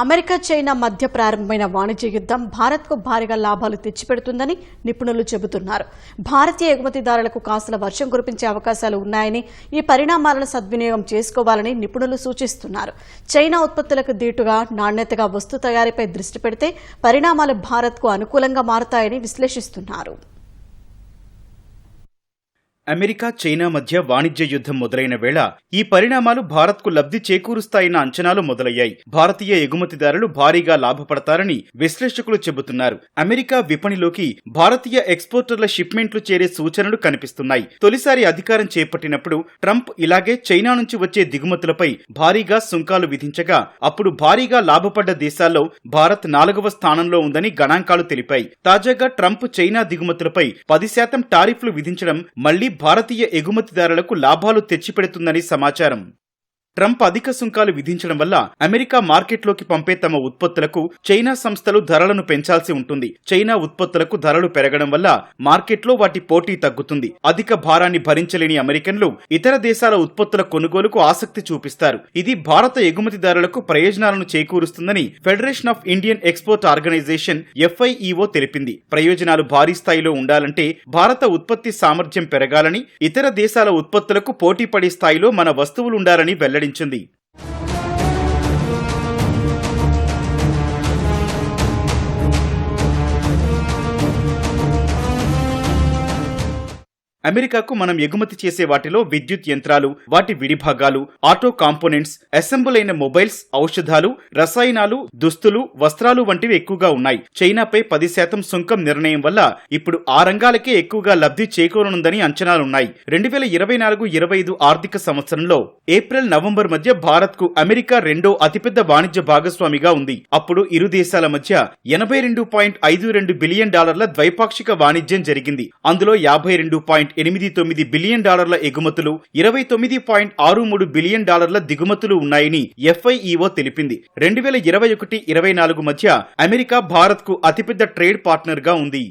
America China మధ్య ప్రారంభమైన వాణిజ్య యుద్ధం భారత్కు భారీగా లాభాలు తెచ్చిపెడుతుందని నిపుణులు చెబుతున్నారు. భారతీయ ఎగుమతిదారులకు కాసుల వర్షం కురిపించే అవకాశాలు ఉన్నాయని ఈ పరిణామాలను సద్వినియోగం చేసుకోవాలని నిపుణులు సూచిస్తున్నారు. చైనా ఉత్పత్తులకు దీటుగా నాణ్యతగా వస్తు తయారీపై దృష్టి పెడితే పరిణామాలు భారత్కు అనుకూలంగా మారతాయని విశ్లేషిస్తున్నారు. అమెరికా చైనా మధ్య వాణిజ్య యుద్ధం మొదలైన వేళ ఈ పరిణామాలు భారత్కు లబ్ధి చేకూరుస్తాయన్న అంచనాలు మొదలయ్యాయి. భారతీయ ఎగుమతిదారులు భారీగా లాభపడతారని విశ్లేషకులు చెబుతున్నారు. అమెరికా విపణిలోకి భారతీయ ఎక్స్పోర్టర్ల షిప్మెంట్లు చేరే సూచనలు కనిపిస్తున్నాయి. తొలిసారి అధికారం చేపట్టినప్పుడు ట్రంప్ ఇలాగే చైనా నుంచి వచ్చే దిగుమతులపై భారీగా సుంకాలు విధించగా అప్పుడు భారీగా లాభపడ్డ దేశాల్లో భారత్ నాలుగవ స్థానంలో ఉందని గణాంకాలు తెలిపాయి. తాజాగా ట్రంప్ చైనా దిగుమతులపై పది శాతం టారిఫ్లు విధించడం మళ్ళీ భారతీయ ఎగుమతిదారులకు లాభాలు తెచ్చిపెడుతుందని సమాచారం. ట్రంప్ అధిక సుంకాలు విధించడం వల్ల అమెరికా మార్కెట్లోకి పంపే తమ ఉత్పత్తులకు చైనా సంస్థలు ధరలను పెంచాల్సి ఉంటుంది. చైనా ఉత్పత్తులకు ధరలు పెరగడం వల్ల మార్కెట్లో వాటి పోటీ తగ్గుతుంది. అధిక భారాన్ని భరించలేని అమెరికన్లు ఇతర దేశాల ఉత్పత్తుల కొనుగోలుకు ఆసక్తి చూపిస్తారు. ఇది భారత ఎగుమతిదారులకు ప్రయోజనాలను చేకూరుస్తుందని federation of Indian export organisation FIEO తెలిపింది. ప్రయోజనాలు భారీ స్థాయిలో ఉండాలంటే భారత ఉత్పత్తి సామర్థ్యం పెరగాలని ఇతర దేశాల ఉత్పత్తులకు పోటీ పడే స్థాయిలో మన వస్తువులు ఉండాలని వెల్లడించింది అమెరికాకు మనం ఎగుమతి చేసే వాటిలో విద్యుత్ యంత్రాలు వాటి విడిభాగాలు ఆటో కాంపోనెంట్స్ అసెంబుల్ అయిన మొబైల్స్ ఔషధాలు రసాయనాలు దుస్తులు వస్త్రాలు వంటివి ఎక్కువగా ఉన్నాయి. చైనాపై పది శాతం సుంకం నిర్ణయం వల్ల ఇప్పుడు ఆ రంగాలకే ఎక్కువగా లబ్ధి చేకూరనుందని అంచనాలున్నాయి. రెండు వేల ఇరవై నాలుగు ఇరవై ఐదు ఆర్థిక సంవత్సరంలో ఏప్రిల్ నవంబర్ మధ్య భారత్కు అమెరికా రెండో అతిపెద్ద వాణిజ్య భాగస్వామిగా ఉంది. అప్పుడు ఇరు దేశాల మధ్య ఎనభై రెండు పాయింట్ ఐదు రెండు బిలియన్ డాలర్ల ద్వైపాక్షిక వాణిజ్యం జరిగింది. అందులో యాభై రెండు పాయింట్ ఎనిమిది తొమ్మిది బిలియన్ డాలర్ల ఎగుమతులు ఇరవై తొమ్మిది పాయింట్ ఆరు మూడు బిలియన్ డాలర్ల దిగుమతులు ఉన్నాయని ఎఫ్ఐఈఓ తెలిపింది. రెండు వేల ఇరవై ఒకటి ఇరవై నాలుగు మధ్య అమెరికా భారత్కు అతిపెద్ద ట్రేడ్ పార్ట్నర్గా ఉంది.